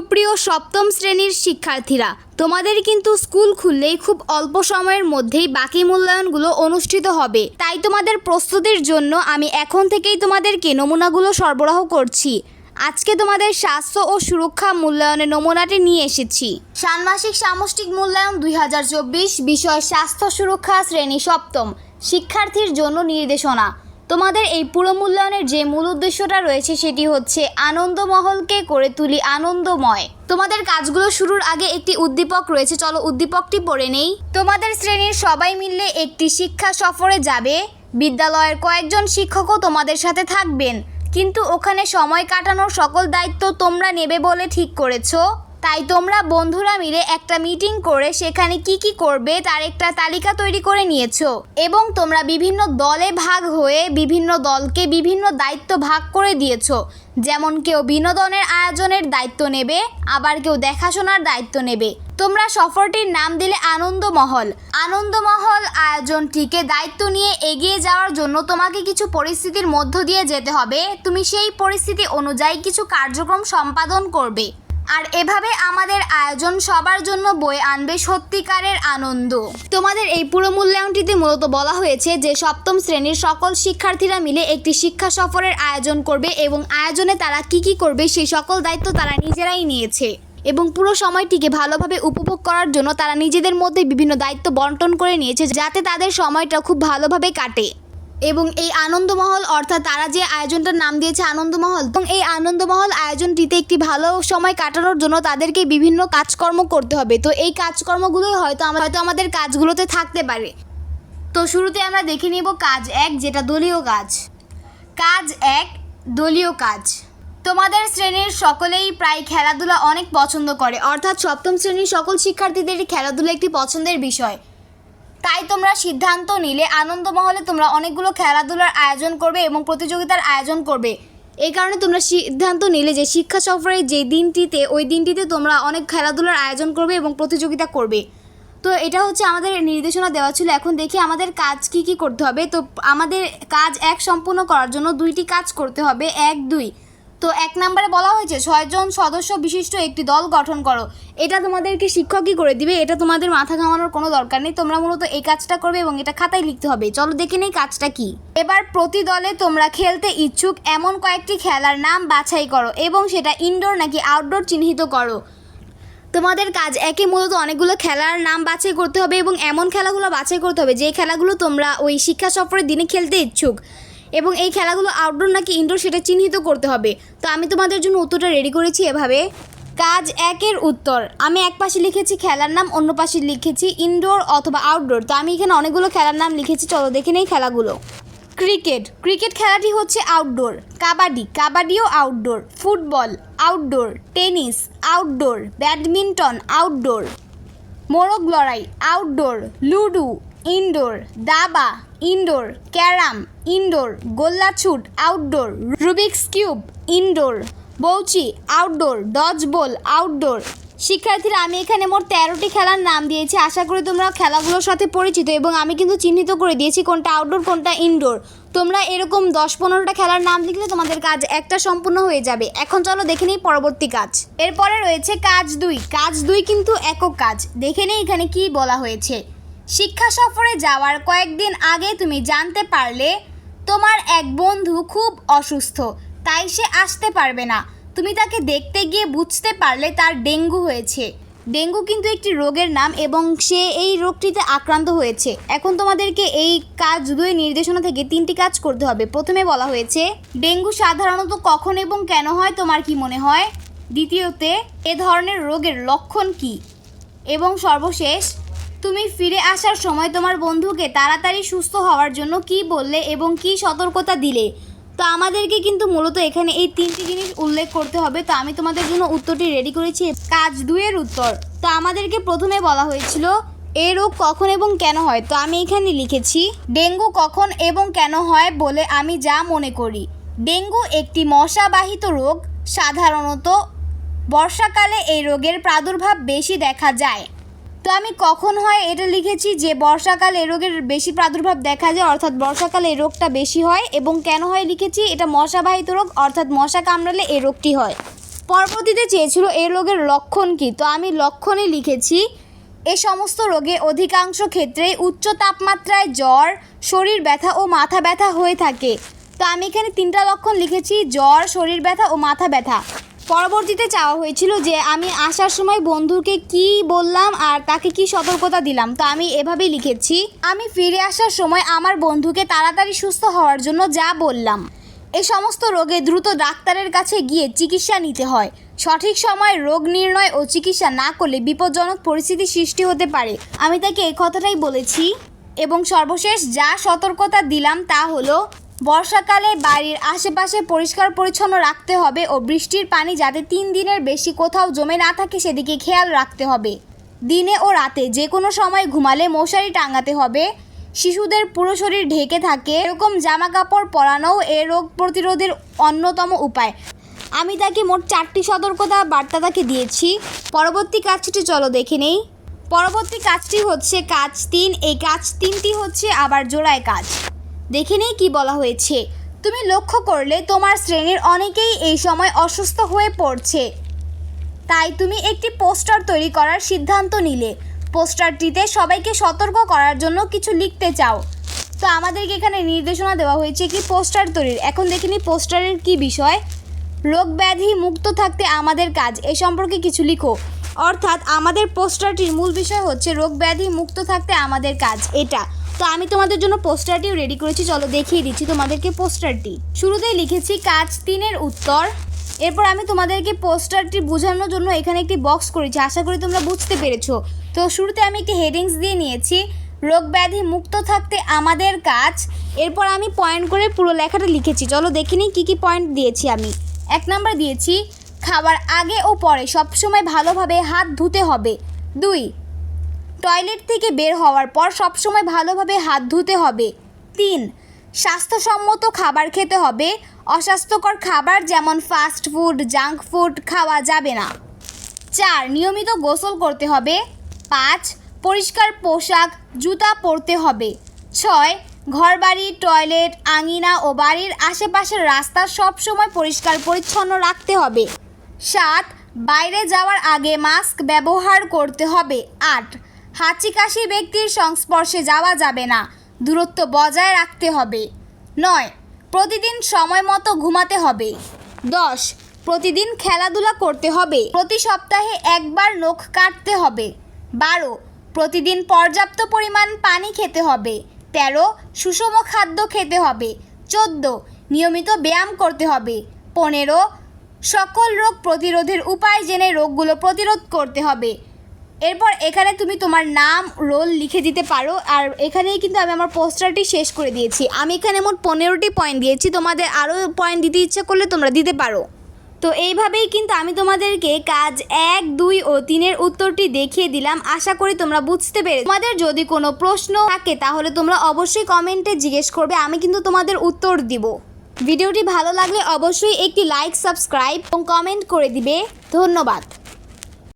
সুপ্রিয় সপ্তম শ্রেণির শিক্ষার্থীরা, তোমাদের কিন্তু স্কুল খুললেই খুব অল্প সময়ের মধ্যেই বাকি মূল্যায়নগুলো অনুষ্ঠিত হবে। তাই তোমাদের প্রস্তুতির জন্য আমি এখন থেকেই তোমাদেরকে নমুনাগুলো সরবরাহ করছি। আজকে তোমাদের স্বাস্থ্য ও সুরক্ষা মূল্যায়নের নমুনাটি নিয়ে এসেছি। ষান্মাসিক সামষ্টিক মূল্যায়ন দুই হাজার চব্বিশ, বিষয় স্বাস্থ্য সুরক্ষা শ্রেণি সপ্তম, শিক্ষার্থীর জন্য নির্দেশনা। তোমাদের এই পুরো মূল্যায়নের যে মূল উদ্দেশ্যটা রয়েছে সেটি হচ্ছে আনন্দমহলকে করে তুলি আনন্দময়। তোমাদের কাজগুলো শুরুর আগে একটি উদ্দীপক রয়েছে, চলো উদ্দীপকটি পড়ে নেই। তোমাদের শ্রেণির সবাই মিলে একটি শিক্ষা সফরে যাবে। বিদ্যালয়ের কয়েকজন শিক্ষকও তোমাদের সাথে থাকবেন। কিন্তু ওখানে সময় কাটানোর সকল দায়িত্ব তোমরা নেবে বলে ঠিক করেছ। তাই তোমরা বন্ধুরা মিলে একটা মিটিং করে সেখানে কি কি করবে তার একটা তালিকা তৈরি করে নিয়েছো। এবং তোমরা বিভিন্ন দলে ভাগ হয়ে বিভিন্ন দলকে বিভিন্ন দায়িত্ব ভাগ করে দিয়েছ। যেমন কেউ বিনোদনের আয়োজনের দায়িত্ব নেবে, আবার কেউ দেখাশোনার দায়িত্ব নেবে। তোমরা সফরটির নাম দিলে আনন্দমহল। আনন্দমহল আয়োজনটিকে দায়িত্ব নিয়ে এগিয়ে যাওয়ার জন্য তোমাকে কিছু পরিস্থিতির মধ্য দিয়ে যেতে হবে। তুমি সেই পরিস্থিতি অনুযায়ী কিছু কার্যক্রম সম্পাদন করবে। আর এভাবে আমাদের আয়োজন সবার জন্য বই আনবে সত্যিকারের আনন্দ। তোমাদের এই পুরো মূল্যায়নটিতে মূলত বলা হয়েছে যে, সপ্তম শ্রেণির সকল শিক্ষার্থীরা মিলে একটি শিক্ষা সফরের আয়োজন করবে এবং আয়োজনে তারা কি কি করবে সেই সকল দায়িত্ব তারা নিজেরাই নিয়েছে এবং পুরো সময়টিকে ভালোভাবে উপভোগ করার জন্য তারা নিজেদের মধ্যে বিভিন্ন দায়িত্ব বন্টন করে নিয়েছে যাতে তাদের সময়টা খুব ভালোভাবে কাটে। এবং এই আনন্দমহল, অর্থাৎ তারা যে আয়োজনটার নাম দিয়েছে আনন্দমহল, এবং এই আনন্দমহল আয়োজনটিতে একটি ভালো সময় কাটানোর জন্য তাদেরকে বিভিন্ন কাজকর্ম করতে হবে। তো এই কাজকর্মগুলোই হয়তো হয়তো আমাদের কাজগুলোতে থাকতে পারে। তো শুরুতে আমরা দেখে নিব কাজ এক, যেটা দলীয় কাজ। কাজ এক, দলীয় কাজ। তোমাদের শ্রেণির সকলেই প্রায় খেলাধুলা অনেক পছন্দ করে, অর্থাৎ সপ্তম শ্রেণির সকল শিক্ষার্থীদের খেলাধুলা একটি পছন্দের বিষয়। তাই তোমরা সিদ্ধান্ত নিলে আনন্দমহলে তোমরা অনেকগুলো খেলাধুলার আয়োজন করবে এবং প্রতিযোগিতার আয়োজন করবে। এই কারণে তোমরা সিদ্ধান্ত নিলে যে শিক্ষা সফরের যে দিনটিতে, ওই দিনটিতে তোমরা অনেক খেলাধুলার আয়োজন করবে এবং প্রতিযোগিতা করবে। তো এটা হচ্ছে আমাদের নির্দেশনা দেওয়া ছিল। এখন দেখি আমাদের কাজ কি কি করতে হবে। তো আমাদের কাজ এক সম্পূর্ণ করার জন্য দুইটি কাজ করতে হবে। এক, দুই। তো এক নম্বরে বলা হয়েছে, ছয়জন সদস্য বিশিষ্ট একটি দল গঠন করো। এটা তোমাদেরকে শিক্ষকই করে দিবে? এটা তোমাদের মাথা ঘামানোর কোনো দরকার নেই। তোমরা মূলত এই কাজটা করবে এবং এটা খাতায় লিখতে হবে। চলো দেখে নেই কাজটা কি। এবার প্রতি দলে তোমরা খেলতে ইচ্ছুক এমন কয়েকটি খেলার নাম বাছাই করো এবং সেটা ইনডোর নাকি আউটডোর চিহ্নিত করো। তোমাদের কাজ একে মূলত অনেকগুলো খেলার নাম বাছাই করতে হবে এবং এমন খেলাগুলো বাছাই করতে হবে যে খেলাগুলো তোমরা ওই শিক্ষা সফরের দিনে খেলতে ইচ্ছুক। এবং এই খেলাগুলো আউটডোর নাকি ইনডোর সেটা চিহ্নিত করতে হবে। তো আমি তোমাদের জন্য উত্তরটা রেডি করেছি এভাবে। কাজ একের উত্তর। আমি এক পাশে লিখেছি খেলার নাম, অন্য পাশে লিখেছি ইনডোর অথবা আউটডোর তো আমি এখানে অনেকগুলো খেলার নাম লিখেছি, চলো দেখে নেই খেলাগুলো। ক্রিকেট ক্রিকেট খেলাটি হচ্ছে outdoor kabaddi. কাবাডিও outdoor football outdoor tennis outdoor badminton outdoor মোরগ লড়াই আউটডোর লুডো ইনডোর, দাবা, ইনডোর, ক্যারাম, ইনডোর, গোল্লাছুট, আউটডোর, রুবিক্স কিউব, ইনডোর, বৌচি, আউটডোর ডজ বল আউটডোর। শিক্ষার্থীরা, আমি এখানে মোট তেরোটি খেলার নাম দিয়েছি। আশা করি তোমরা খেলাগুলোর সাথে পরিচিত এবং আমি কিন্তু চিহ্নিত করে দিয়েছি কোনটা আউটডোর, কোনটা ইনডোর। তোমরা এরকম দশ পনেরোটা খেলার নাম লিখলে তোমাদের কাজ একটা সম্পূর্ণ হয়ে যাবে। এখন চলো দেখে নিই পরবর্তী কাজ। এরপরে রয়েছে কাজ দুই। কাজ দুই কিন্তু একক কাজ। দেখে নিই এখানে কি বলা হয়েছে। শিক্ষা সফরে যাওয়ার কয়েকদিন আগে তুমি জানতে পারলে, তোমার এক বন্ধু খুব অসুস্থ, তাই সে আসতে পারবে না। তুমি তাকে দেখতে গিয়ে বুঝতে পারলে তার ডেঙ্গু হয়েছে। ডেঙ্গু কিন্তু একটি রোগের নাম এবং সে এই রোগটিতে আক্রান্ত হয়েছে। এখন তোমাদেরকে এই কাজ দুই নির্দেশনা থেকে তিনটি কাজ করতে হবে। প্রথমে বলা হয়েছে, ডেঙ্গু সাধারণত কখন এবং কেন হয়, তোমার কি মনে হয়? দ্বিতীয়তে, এ ধরনের রোগের লক্ষণ কি? এবং সর্বশেষ তুমি ফিরে আসার সময় তোমার বন্ধুকে তাড়াতাড়ি সুস্থ হওয়ার জন্য কি বললে এবং কি সতর্কতা দিলে? তো আমাদেরকে কিন্তু মূলত এখানে এই তিনটি জিনিস উল্লেখ করতে হবে। তো আমি তোমাদের জন্য উত্তরটি রেডি করেছি। কাজ দুয়ের উত্তর। তো আমাদেরকে প্রথমে বলা হয়েছিল, এ রোগ কখন এবং কেন হয়? তো আমি এখানে লিখেছি, ডেঙ্গু কখন এবং কেন হয় বলে আমি যা মনে করি। ডেঙ্গু একটি মশাবাহিত রোগ। সাধারণত বর্ষাকালে এই রোগের প্রাদুর্ভাব বেশি দেখা যায়। তো আমি কখন হয় এটা লিখেছি যে বর্ষাকালে এই রোগের বেশি প্রাদুর্ভাব দেখা যায়, অর্থাৎ বর্ষাকালে এই রোগটা বেশি হয় এবং কেন হয় লিখেছি, এটা মশাবাহিত রোগ, অর্থাৎ মশা কামড়ালে এই রোগটি হয়। পরবর্তীতে চেয়েছিল এই রোগের লক্ষণ কী, তো আমি লক্ষণে লিখেছি, এ সমস্ত রোগে অধিকাংশ ক্ষেত্রেই উচ্চ তাপমাত্রায় জ্বর, শরীর ব্যথা ও মাথা ব্যথা হয়ে থাকে। তো আমি এখানে তিনটা লক্ষণ লিখেছি, জ্বর, শরীর ব্যথা ও মাথা ব্যথা। পরবর্তীতে চাওয়া হয়েছিল যে আমি আসার সময় বন্ধুকে কি বললাম আর তাকে কি সতর্কতা দিলাম। তো আমি এভাবেই লিখেছি, আমি ফিরে আসার সময় আমার বন্ধুকে তাড়াতাড়ি সুস্থ হওয়ার জন্য যা বললাম। এই সমস্ত রোগে দ্রুত ডাক্তারের কাছে গিয়ে চিকিৎসা নিতে হয়। সঠিক সময়ে রোগ নির্ণয় ও চিকিৎসা না করলে বিপজ্জনক পরিস্থিতি সৃষ্টি হতে পারে। আমি তাকে এই কথাটাই বলেছি এবং সর্বশেষ যা সতর্কতা দিলাম তা হলো বর্ষাকালে বাড়ির আশেপাশে পরিষ্কার পরিচ্ছন্ন রাখতে হবে ও বৃষ্টির পানি যাতে তিন দিনের বেশি কোথাও জমে না থাকে সেদিকে খেয়াল রাখতে হবে। দিনে ও রাতে যে কোনো সময় ঘুমালে মশারি টাঙাতে হবে। শিশুদের পুরো শরীর ঢেকে থাকে। এরকম জামা কাপড় পরানোও এ রোগ প্রতিরোধের অন্যতম উপায়। আমি তাকে মোট চারটি সতর্কতা বার্তা তাকে দিয়েছি। পরবর্তী কাজটি চলো দেখে নেই। পরবর্তী কাজটি হচ্ছে কাজ তিন। এই কাজ তিনটি হচ্ছে আবার জোড়ায় কাজ। দেখে নেই কি বলা হয়েছে। তুমি লক্ষ্য করলে তোমার শ্রেণির অনেকেই এই সময় অসুস্থ হয়ে পড়ছে। তাই তুমি একটি পোস্টার তৈরি করার সিদ্ধান্ত নিলে। পোস্টারটিতে সবাইকে সতর্ক করার জন্য কিছু লিখতে চাও। তো আমাদেরকে এখানে নির্দেশনা দেওয়া হয়েছে কি পোস্টার তৈরির। এখন দেখিনি পোস্টারের কি বিষয়। রোগ ব্যাধি মুক্ত থাকতে আমাদের কাজ, এ সম্পর্কে কিছু লিখো। অর্থাৎ আমাদের পোস্টারটির মূল বিষয় হচ্ছে রোগ ব্যাধি মুক্ত থাকতে আমাদের কাজ, এটা। তো আমি তোমাদের জন্য পোস্টারটিও রেডি করেছি। চলো দেখিয়ে দিচ্ছি তোমাদেরকে পোস্টারটি। শুরুতেই লিখেছি, কাজ তিনের উত্তর। এরপর আমি তোমাদেরকে পোস্টারটি বোঝানোর জন্য এখানে একটি বক্স করেছি। আশা করি তোমরা বুঝতে পেরেছ। তো শুরুতে আমি একটি হেডিংস দিয়ে নিয়েছি, রোগ ব্যাধি মুক্ত থাকতে আমাদের কাজ। এরপর আমি পয়েন্ট করে পুরো লেখাটা লিখেছি। চলো দেখে নিই কী কী পয়েন্ট দিয়েছি আমি। এক নাম্বার দিয়েছি, খাবার আগে ও পরে সবসময় ভালোভাবে হাত ধুতে হবে। দুই টয়লেট থেকে বের হওয়ার পর সবসময় ভালোভাবে হাত ধুতে হবে। তিন, স্বাস্থ্যসম্মত খাবার খেতে হবে। অস্বাস্থ্যকর খাবার যেমন ফাস্ট ফুড জাঙ্ক ফুড খাওয়া যাবে না। চার, নিয়মিত গোসল করতে হবে। পাঁচ, পরিষ্কার পোশাক, জুতা পরতে হবে। ছয়, ঘরবাড়ি, টয়লেট, আঙিনা ও বাড়ির আশেপাশের রাস্তা সবসময় পরিষ্কার পরিচ্ছন্ন রাখতে হবে। সাত, বাইরে যাওয়ার আগে মাস্ক ব্যবহার করতে হবে। আট হাঁচি কাশি ব্যক্তির সংস্পর্শে যাওয়া যাবে না। দূরত্ব বজায় রাখতে হবে। নয়, প্রতিদিন সময় মতো ঘুমাতে হবে। দশ, প্রতিদিন খেলাধুলা করতে হবে। প্রতি সপ্তাহে একবার নখ কাটতে হবে। বারো, প্রতিদিন পর্যাপ্ত পরিমাণ পানি খেতে হবে। তেরো, সুষম খাদ্য খেতে হবে। চোদ্দ, নিয়মিত ব্যায়াম করতে হবে। পনেরো, সকল রোগ প্রতিরোধের উপায় জেনে রোগগুলো প্রতিরোধ করতে হবে। এরপর এখানে তুমি তোমার নাম রোল লিখে দিতে পারো। আর এখানেই কিন্তু আমি আমার পোস্টারটি শেষ করে দিয়েছি। আমি এখানে মোট পনেরোটি পয়েন্ট দিয়েছি। তোমাদের আরও পয়েন্ট দিতে ইচ্ছা করলে তোমরা দিতে পারো। তো এইভাবেই কিন্তু আমি তোমাদেরকে কাজ এক, দুই ও তিনের উত্তরটি দেখিয়ে দিলাম। আশা করি তোমরা বুঝতে পেরে তোমাদের যদি কোনো প্রশ্ন থাকে, তাহলে তোমরা অবশ্যই কমেন্টে জিজ্ঞেস করবে। আমি কিন্তু তোমাদের উত্তর দিব। ভিডিওটি ভালো লাগলে অবশ্যই একটি লাইক সাবস্ক্রাইব এবং কমেন্ট করে দিবে। ধন্যবাদ।